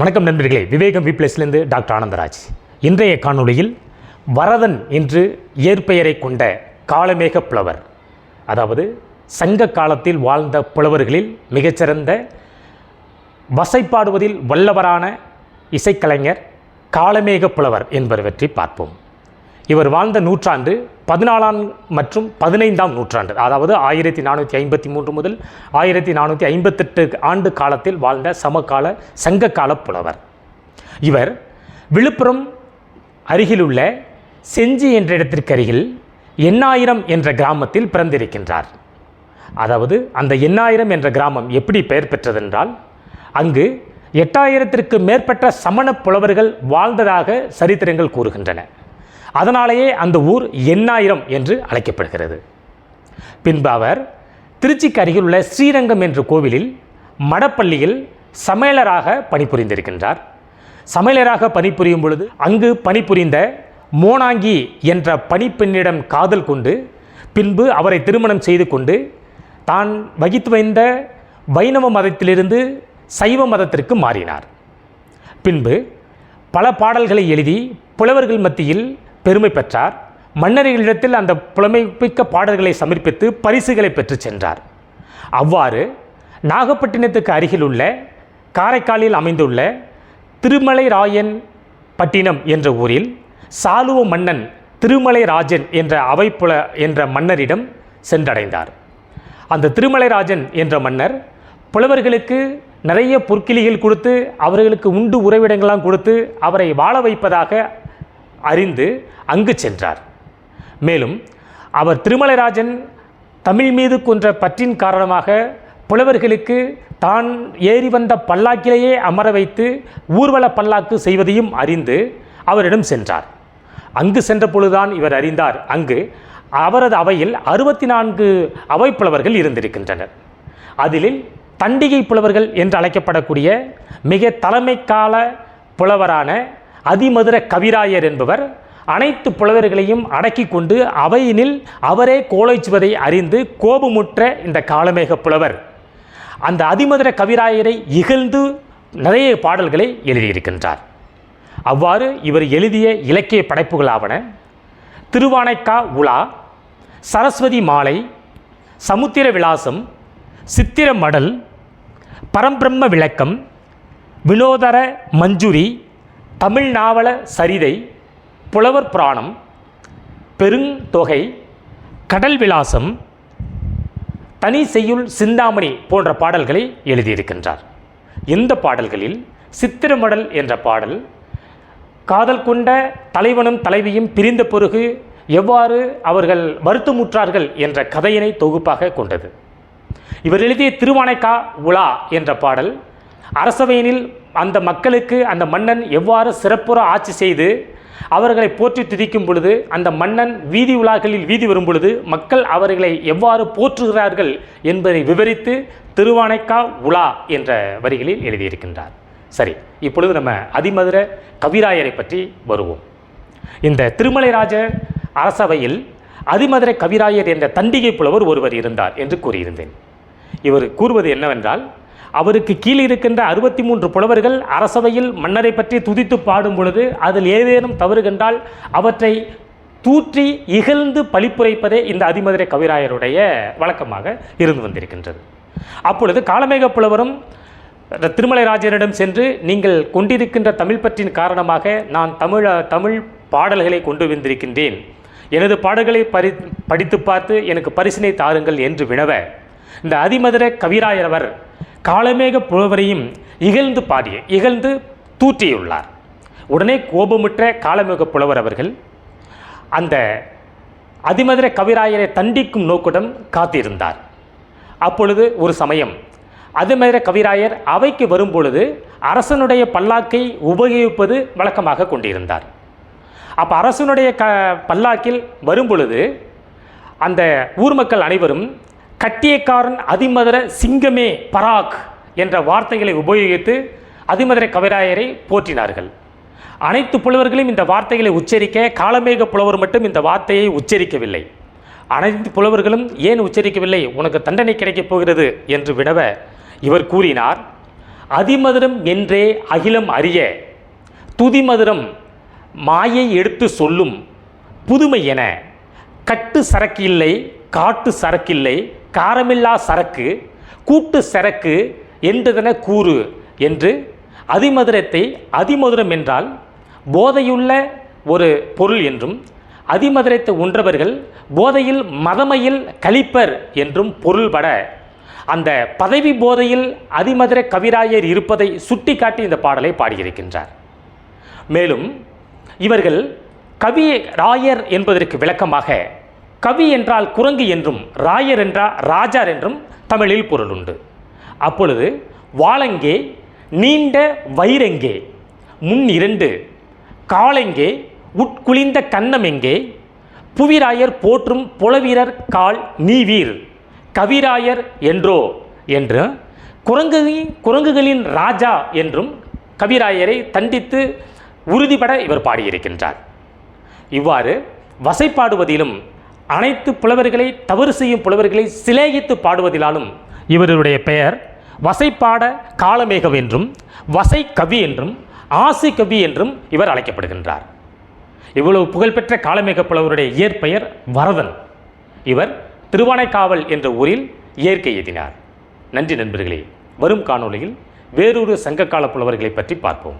வணக்கம் நண்பர்களே. விவேகம் வி பிளஸ்லேருந்து டாக்டர் ஆனந்தராஜ். இன்றைய காணொளியில் வரதன் என்று இயற்பெயரை கொண்ட காலமேக புலவர் அதாவது சங்க காலத்தில் வாழ்ந்த புலவர்களில் மிகச்சிறந்த வசைப்பாடுவதில் வல்லவரான இசைக்கலைஞர் காலமேக புலவர் என்பவர் பற்றி பார்ப்போம். இவர் வாழ்ந்த நூற்றாண்டு பதினாலாம் மற்றும் பதினைந்தாம் நூற்றாண்டு அதாவது ஆயிரத்தி நானூற்றி ஐம்பத்தி மூன்று முதல் ஆயிரத்தி நானூற்றி ஐம்பத்தெட்டு ஆண்டு காலத்தில் வாழ்ந்த சமகால சங்ககால புலவர். இவர் விழுப்புரம் அருகிலுள்ள செஞ்சி என்ற இடத்திற்கு அருகில் எண்ணாயிரம் என்ற கிராமத்தில் பிறந்திருக்கின்றார். அதாவது அந்த எண்ணாயிரம் என்ற கிராமம் எப்படி பெயர் பெற்றதென்றால் அங்கு எட்டாயிரத்திற்கு மேற்பட்ட சமண புலவர்கள் வாழ்ந்ததாக சரித்திரங்கள் கூறுகின்றன. அதனாலேயே அந்த ஊர் எண்ணாயிரம் என்று அழைக்கப்படுகிறது. பின்பு அவர் திருச்சிக்கு அருகிலுள்ள ஸ்ரீரங்கம் என்ற கோவிலில் மடப்பள்ளியில் சமையலராக பணிபுரிந்திருக்கின்றார். சமையலராக பணிபுரியும் பொழுது அங்கு பணிபுரிந்த மோனாங்கி என்ற பணிப்பெண்ணிடம் காதல் கொண்டு பின்பு அவரை திருமணம் செய்து கொண்டு தான் வகித்து வைந்த வைணவ மதத்திலிருந்து சைவ மதத்திற்கு மாறினார். பின்பு பல பாடல்களை எழுதி புலவர்கள் மத்தியில் பெருமை பெற்றார். மன்னர்களிடத்தில் அந்த புலமைப்பிக்க பாடல்களை சமர்ப்பித்து பரிசுகளை பெற்று சென்றார். அவ்வாறு நாகப்பட்டினத்துக்கு அருகில் உள்ள காரைக்காலில் அமைந்துள்ள திருமலை ராயன் பட்டினம் என்ற ஊரில் சாலுவ மன்னன் திருமலை ராஜன் என்ற அவைப்புல என்ற மன்னரிடம் சென்றடைந்தார். அந்த திருமலைராஜன் என்ற மன்னர் புலவர்களுக்கு நிறைய பொற்கிளிகள் கொடுத்து அவர்களுக்கு உண்டு உறைவிடங்கள்லாம் கொடுத்து அவரை வாழ வைப்பதாக அறிந்து அங்கு சென்றார். மேலும் அவர் திருமலைராஜன் தமிழ் மீது கொன்ற பற்றின் காரணமாக புலவர்களுக்கு தான் ஏறி வந்த பல்லாக்கிலேயே அமர வைத்து ஊர்வல பல்லாக்கு செய்வதையும் அறிந்து அவரிடம் சென்றார். அங்கு சென்ற பொழுதுதான் இவர் அறிந்தார் அங்கு அவரது அவையில் அறுபத்தி நான்கு அவை புலவர்கள் இருந்திருக்கின்றனர். அதில் தண்டிகை புலவர்கள் என்று அழைக்கப்படக்கூடிய மிக தலைமை கால புலவரான அதிமதுர கவிராயர் என்பவர் அனைத்து புலவர்களையும் அடக்கி கொண்டு அவையினில் அவரே கோலைச்சுவதை அறிந்து கோபமுற்ற இந்த காலமேக புலவர். அந்த அதிமதுர கவிராயரை இகழ்ந்து நிறைய பாடல்களை எழுதியிருக்கின்றார். அவ்வாறு இவர் எழுதிய இலக்கிய படைப்புகளாவன திருவானைக்கா உலா சரஸ்வதி மாலை சமுத்திர விலாசம் சித்திர மடல் பரம்பிரம்ம விளக்கம் வினோதர மஞ்சுரி தமிழ் நாவல சரிதை புலவர் புராணம் பெருந்தொகை கடல் விலாசம் தனி செய்யுள் சிந்தாமணி போன்ற பாடல்களை எழுதியிருக்கின்றார். இந்த பாடல்களில் சித்திரமடல் என்ற பாடல் காதல் கொண்ட தலைவனும் தலைவியும் பிரிந்த பிறகு எவ்வாறு அவர்கள் வருத்தமுற்றார்கள் என்ற கதையினை தொகுப்பாக கொண்டது. இவர் எழுதிய திருவானைக்கா உலா என்ற பாடல் அரசவையினில் அந்த மக்களுக்கு அந்த மன்னன் எவ்வாறு சிறப்புற ஆட்சி செய்து அவர்களை போற்றி துதிக்கும் பொழுது அந்த மன்னன் வீதி உலாக்களில் வீதி வரும் பொழுது மக்கள் அவர்களை எவ்வாறு போற்றுகிறார்கள் என்பதை விவரித்து திருவானைக்கா உலா என்ற வரிகளில் எழுதியிருக்கின்றார். சரி இப்பொழுது நம்ம அதிமதுர கவிராயரை பற்றி வருவோம். இந்த திருமலைராஜர் அரசவையில் அதிமதுர கவிராயர் என்ற தண்டிகை புலவர் ஒருவர் இருந்தார் என்று கூறியிருந்தேன். இவர் கூறுவது என்னவென்றால் அவருக்கு கீழ் இருக்கின்ற அறுபத்தி மூன்று புலவர்கள் அரசவையில் மன்னரை பற்றி துதித்து பாடும் பொழுது அதில் ஏதேனும் தவறு கண்டால் அவற்றை தூற்றி இகழ்ந்து பழிப்புரைப்பதே இந்த அதிமதுரை கவிராயருடைய வழக்கமாக இருந்து வந்திருக்கின்றது. அப்பொழுது காலமேக புலவரும் திருமலைராஜனிடம் சென்று நீங்கள் கொண்டிருக்கின்ற தமிழ் பற்றின் காரணமாக நான் தமிழ தமிழ் பாடல்களை கொண்டு வந்திருக்கின்றேன். எனது பாடல்களை பரி படித்து பார்த்து எனக்கு பரிசினை தாருங்கள் என்று வினவ இந்த அதிமதுர கவிராயரவர் காலமேக புலவரையும் இகழ்ந்து பாடிய இகழ்ந்து தூற்றியுள்ளார். உடனே கோபமுற்ற காலமேக புலவர் அவர்கள் அந்த அதிமதுர கவிராயரை தண்டிக்கும் நோக்குடன் காத்திருந்தார். அப்பொழுது ஒரு சமயம் அதிமதுர கவிராயர் அவைக்கு வரும்பொழுது அரசனுடைய பல்லாக்கை உபயோகிப்பது வழக்கமாக கொண்டிருந்தார். அப்போ அரசனுடைய க பல்லாக்கில் வரும்பொழுது அந்த ஊர் மக்கள் அனைவரும் கட்டியக்காரன் அதிமதுர சிங்கமே பராக் என்ற வார்த்தைகளை உபயோகித்து அதிமதுர கவிராயரை போற்றினார்கள். அனைத்து புலவர்களும் இந்த வார்த்தைகளை உச்சரிக்க காலமேக புலவர் மட்டும் இந்த வார்த்தையை உச்சரிக்கவில்லை. அனைத்து புலவர்களும் ஏன் உச்சரிக்கவில்லை? உனக்கு தண்டனை கிடைக்கப் போகிறது என்று வினவ இவர் கூறினார். அதிமதுரம் என்றே அகிலம் அறிய துதிமதுரம் மாயை எடுத்து சொல்லும் புதுமை என கட்டு சரக்கு இல்லை காட்டு சரக்கில்லை காரமில்லா சரக்கு கூட்டு சரக்கு என்றதென கூறு என்று அதிமதுரத்தை அதிமதுரம் என்றால் போதையுள்ள ஒரு பொருள் என்றும் அதிமதுரத்தை உன்றவர்கள் போதையில் மதமையில் கழிப்பர் என்றும் பொருள்பட அந்த பதவி போதையில் அதிமதுர கவிராயர் இருப்பதை சுட்டிக்காட்டி இந்த பாடலை பாடியிருக்கின்றார். மேலும் இவர்கள் கவிராயர் என்பதற்கு விளக்கமாக கவி என்றால் குரங்கு என்றும் ராயர் என்றால் ராஜார் என்றும் தமிழில் பொருள் உண்டு அப்பொழுது வாழங்கே நீண்ட வயிறெங்கே முன் இரண்டு காலெங்கே உட்குளிந்த கன்னமெங்கே புவிராயர் போற்றும் புலவீரர் கால் நீவீர் கவிராயர் என்றோ என்று குரங்கு குரங்குகளின் ராஜா என்றும் கவிராயரை தண்டித்து உறுதிபட இவர் பாடியிருக்கின்றார். இவ்வாறு வசைப்பாடுவதிலும் அனைத்து புலவர்களை தவறு செய்யும் புலவர்களை சிலேகித்து பாடுவதிலாலும் இவருடைய பெயர் வசைப்பாட காலமேகம் என்றும் வசை கவி என்றும் ஆசி கவி என்றும் இவர் அழைக்கப்படுகின்றார். இவ்வளவு புகழ்பெற்ற காலமேக புலவருடைய இயற்பெயர் வரதன். இவர் திருவானைக்காவல் என்ற ஊரில் இயற்கை எழுதினார் நன்றி நண்பர்களே வரும் காணொளியில் வேறொரு சங்ககால புலவர்களை பற்றி பார்ப்போம்.